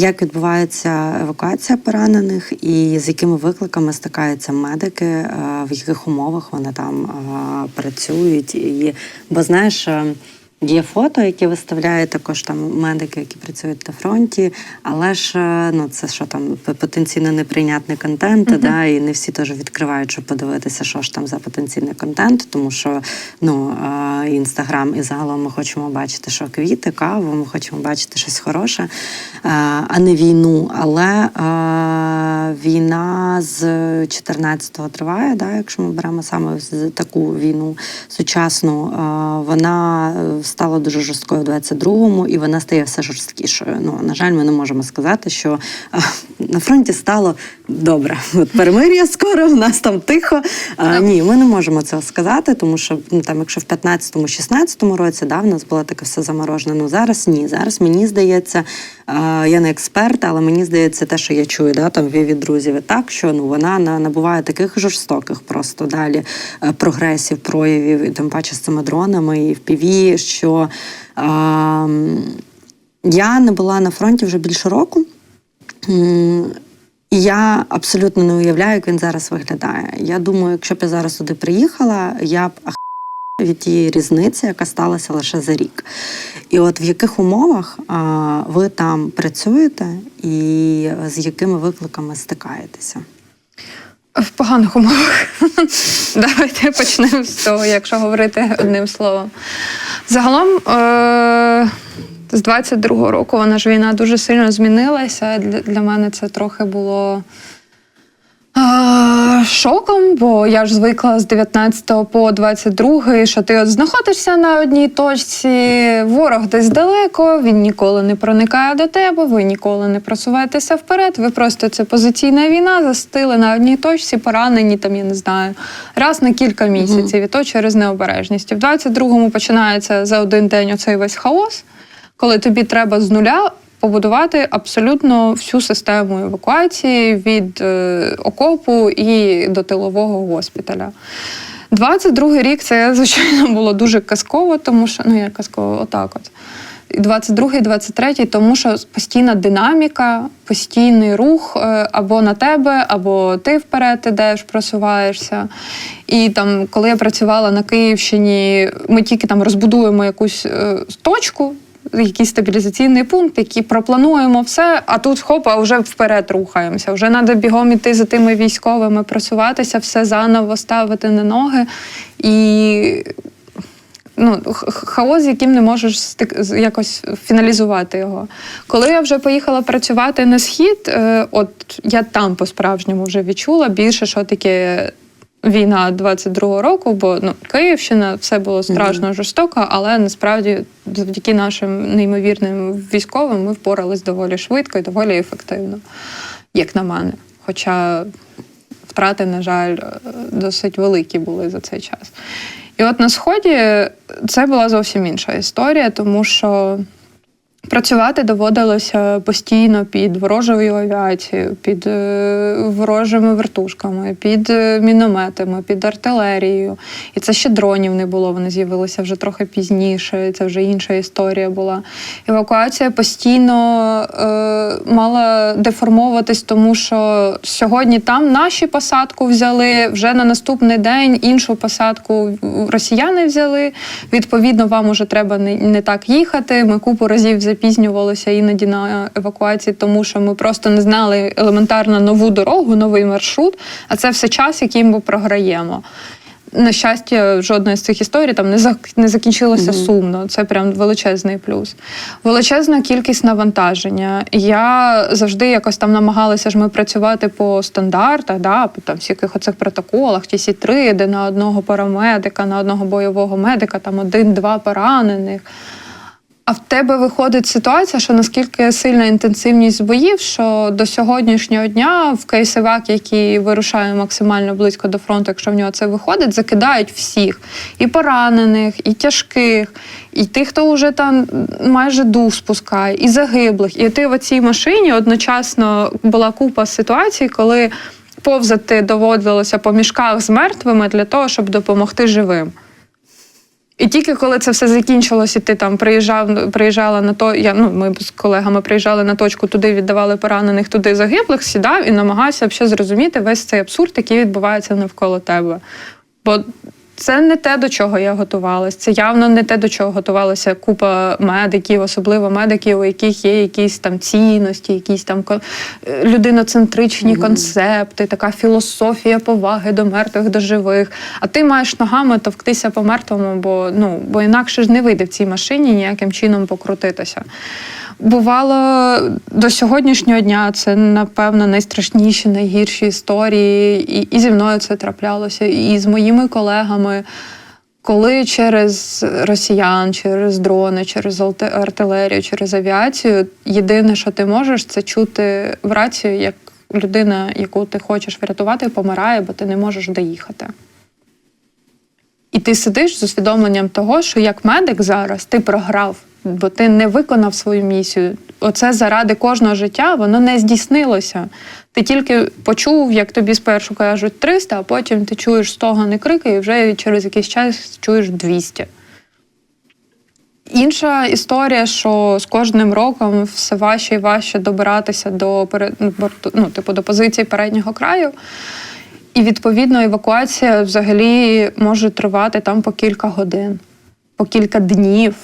як відбувається евакуація поранених і з якими викликами стикаються медики, е, в яких умовах вони там е, працюють. І, бо знаєш. Е, Є фото, які виставляють також там медики, які працюють на фронті, але ж е, ну це що там потенційно неприйнятний контент, да, і не всі теж відкривають, щоб подивитися, що ж там за потенційний контент, тому що ну інстаграм і загалом ми хочемо бачити, що квіти, каву, ми хочемо бачити щось хороше, е, а не війну. Але е, війна з 14-го триває, да, якщо ми беремо саме таку війну сучасну, е, вона е, стала дуже жорсткою в 22-му, і вона стає все жорсткішою. Ну, на жаль, ми не можемо сказати, що е, на фронті стало добре. От перемир'я скоро, в нас там тихо. А, ні, ми не можемо цього сказати, тому що ну, там, якщо в 15-му, 16-му році да, в нас було таке все заморожене. Ну зараз ні. Зараз мені здається, е, я не експерт, але мені здається, те, що я чую, да, там від друзів, і так що ну вона на- набуває таких жорстоких просто далі е, прогресів, проявів, і тим паче з цими дронами і в ПІВІ, що е, я не була на фронті вже більше року. І я абсолютно не уявляю, як він зараз виглядає. Я думаю, якщо б я зараз туди приїхала, я б від тієї різниці, яка сталася лише за рік. І от в яких умовах а, ви там працюєте і з якими викликами стикаєтеся? В поганих умовах. Давайте почнемо з того, якщо говорити одним словом. Загалом, е- з 22-го року вона ж війна дуже сильно змінилася. Для, мене це трохи було. е, Шоком, бо я ж звикла з 19 по 22, що ти от знаходишся на одній точці, ворог десь далеко, він ніколи не проникає до тебе, ви ніколи не просуваєтеся вперед. Ви просто це позиційна війна, застили на одній точці, поранені там, я не знаю, раз на кілька місяців, і то через необережність. І в 22-му починається за один день оцей весь хаос, коли тобі треба з нуля побудувати абсолютно всю систему евакуації від е, окопу і до тилового госпіталя. 22-й рік це, звичайно, було дуже казково, тому що ну як казково, отак от. І 22-й, 23-й, тому що постійна динаміка, постійний рух е, або на тебе, або ти вперед ідеш, просуваєшся. І там, коли я працювала на Київщині, ми тільки там розбудуємо якусь е, точку, якийсь стабілізаційний пункт, який проплануємо все, а тут хоп, а вже вперед рухаємося. Вже треба бігом іти за тими військовими, просуватися, все заново ставити на ноги. І ну, хаос, з яким не можеш стик... якось фіналізувати його. Коли я вже поїхала працювати на схід, е, от я там по-справжньому вже відчула більше, що таке. Війна 22-го року, бо ну Київщина все було страшно жорстоко, але насправді завдяки нашим неймовірним військовим ми впорались доволі швидко і доволі ефективно, як на мене. Хоча втрати, на жаль, досить великі були за цей час. І от на сході це була зовсім інша історія, тому що працювати доводилося постійно під ворожою авіацією, під е, ворожими вертушками, під е, мінометами, під артилерією. І це ще дронів не було. Вони з'явилися вже трохи пізніше. Це вже інша історія була. Евакуація постійно е, мала деформовуватись, тому що сьогодні там наші посадку взяли, вже на наступний день іншу посадку росіяни взяли. Відповідно, вам уже треба не, не так їхати. Ми купу разів запізнювалися іноді на евакуації, тому що ми просто не знали елементарно нову дорогу, новий маршрут. А це все час, який ми програємо. На щастя, жодна з цих історій там не зак- не закінчилося сумно. Це прям величезний плюс. Величезна кількість навантаження. Я завжди якось там намагалася ж ми працювати по стандартах, да, по там всяких оцих протоколах, ті сі три, де на одного парамедика, на одного бойового медика, там один-два поранених. А в тебе виходить ситуація, що наскільки сильна інтенсивність боїв, що до сьогоднішнього дня в кейсивак, який вирушає максимально близько до фронту, якщо в нього це виходить, закидають всіх і поранених, і тяжких, і тих, хто вже там майже дух спускає, і загиблих. І ти в цій машині одночасно була купа ситуацій, коли повзати доводилося по мішках з мертвими для того, щоб допомогти живим. І тільки коли це все закінчилось, і ти там приїжджав, приїжджала на то, я ну ми з колегами приїжджали на точку, туди віддавали поранених, туди загиблих, сідав і намагався взагалі зрозуміти весь цей абсурд, який відбувається навколо тебе. Бо це не те, до чого я готувалася. Це явно не те, до чого готувалася купа медиків, особливо медиків, у яких є якісь там цінності, якісь там ко- е, людиноцентричні концепти, така філософія поваги до мертвих, до живих. А ти маєш ногами товктися по мертвому, бо ну бо інакше ж не вийде в цій машині ніяким чином покрутитися. Бувало до сьогоднішнього дня це, напевно, найстрашніші, найгірші історії. І, і зі мною це траплялося, і з моїми колегами. Коли через росіян, через дрони, через артилерію, через авіацію, єдине, що ти можеш, це чути в рацію, як людина, яку ти хочеш врятувати, помирає, бо ти не можеш доїхати. І ти сидиш з усвідомленням того, що як медик зараз ти програв, бо ти не виконав свою місію. Оце заради кожного життя, воно не здійснилося. Ти тільки почув, як тобі спершу кажуть 300, а потім ти чуєш стогони крики, і вже через якийсь час чуєш 200. Інша історія, що з кожним роком все важче і важче добиратися до ну, ну, типу, до позиції переднього краю. І відповідно евакуація взагалі може тривати там по кілька годин, по кілька днів.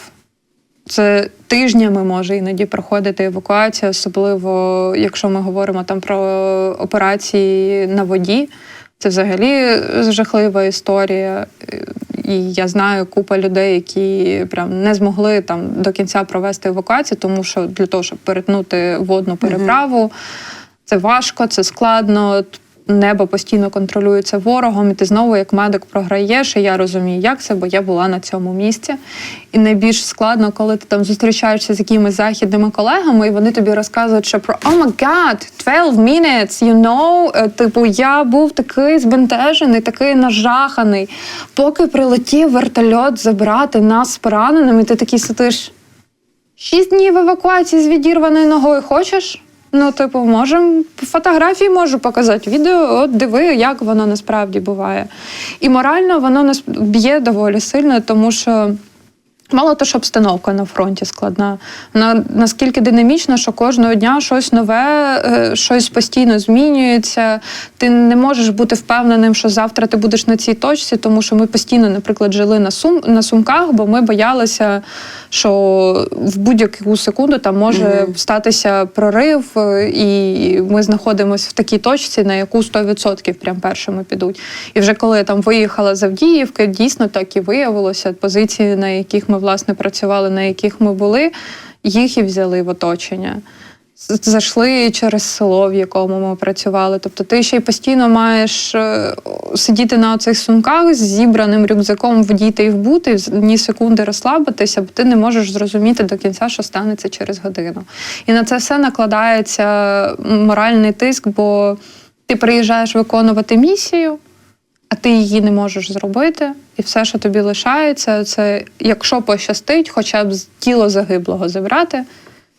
Це тижнями може іноді проходити евакуація, особливо якщо ми говоримо там про операції на воді. Це взагалі жахлива історія. І я знаю купа людей, які прям не змогли там до кінця провести евакуацію, тому що для того, щоб перетнути водну переправу, це важко, це складно. Небо постійно контролюється ворогом, і ти знову, як медик, програєш. І я розумію, як це, бо я була на цьому місці. І найбільш складно, коли ти там зустрічаєшся з якимись західними колегами, і вони тобі розказують, що про «Oh God, 12 minutes, you know?» Е, Типу, я був такий збентежений, такий нажаханий. Поки прилетів вертольот забрати нас з пораненими, ти такий сидиш. Шість днів евакуації з відірваною ногою хочеш? Ну, типу, можемо фотографії можу показати, відео, от диви, як воно насправді буває. І морально воно нас б'є доволі сильно, тому що. Мало то, що обстановка на фронті складна. Вона наскільки динамічна, що кожного дня щось нове, е, щось постійно змінюється. Ти не можеш бути впевненим, що завтра ти будеш на цій точці, тому що ми постійно, наприклад, жили на сум на сумках, бо ми боялися, що в будь-яку секунду там може статися прорив, е, і ми знаходимося в такій точці, на яку 100% прям першими підуть. І вже коли я там виїхала з Авдіївки, дійсно так і виявилося. Позиції, на яких ми власне працювали, на яких ми були, їх і взяли в оточення. Зайшли через село, в якому ми працювали. Тобто ти ще й постійно маєш е, сидіти на оцих сумках з зібраним рюкзаком, вдіти і вбути, ні секунди розслабитися, бо ти не можеш зрозуміти до кінця, що станеться через годину. І на це все накладається моральний тиск, бо ти приїжджаєш виконувати місію, ти її не можеш зробити, і все, що тобі лишається, це якщо пощастить, хоча б тіло загиблого забрати,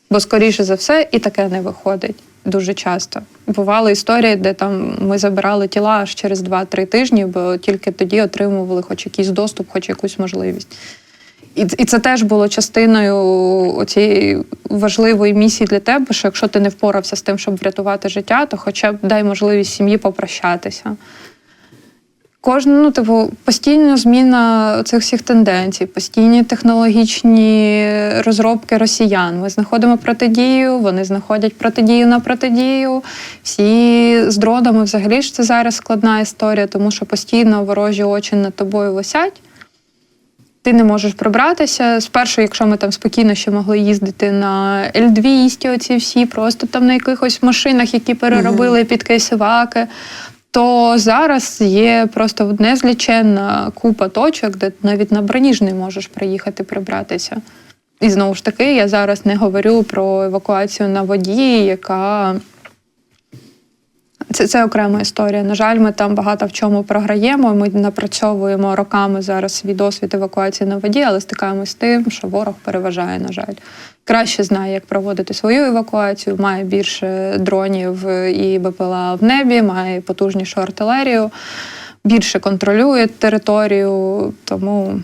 бо скоріше за все і таке не виходить дуже часто. Бували історії, де там ми забирали тіла аж через 2-3 тижні, бо тільки тоді отримували хоч якийсь доступ, хоч якусь можливість. І, і це теж було частиною цієї важливої місії для тебе, що якщо ти не впорався з тим, щоб врятувати життя, то хоча б дай можливість сім'ї попрощатися. Кожна, ну, типу, постійна зміна цих всіх тенденцій, постійні технологічні розробки росіян. Ми знаходимо протидію, вони знаходять протидію на протидію. Всі з дронами взагалі ж це зараз складна історія, тому що постійно ворожі очі над тобою висять. Ти не можеш пробратися. Спершу, якщо ми там спокійно ще могли їздити на L200, оці всі, просто там на якихось машинах, які переробили під кейсиваки, то зараз є просто незліченна купа точок, де навіть на броні не можеш приїхати прибратися. І знову ж таки, я зараз не говорю про евакуацію на воді, яка це, це окрема історія. На жаль, ми там багато в чому програємо. Ми напрацьовуємо роками зараз свій досвід евакуації на воді, але стикаємось з тим, що ворог переважає, на жаль. Краще знає, як проводити свою евакуацію, має більше дронів і БПЛА в небі, має потужнішу артилерію, більше контролює територію. Тому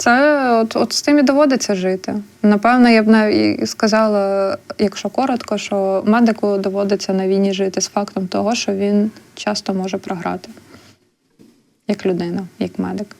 Це от, от з тим і доводиться жити. Напевно, я б навіть сказала, якщо коротко, що медику доводиться на війні жити з фактом того, що він часто може програти як людина, як медик.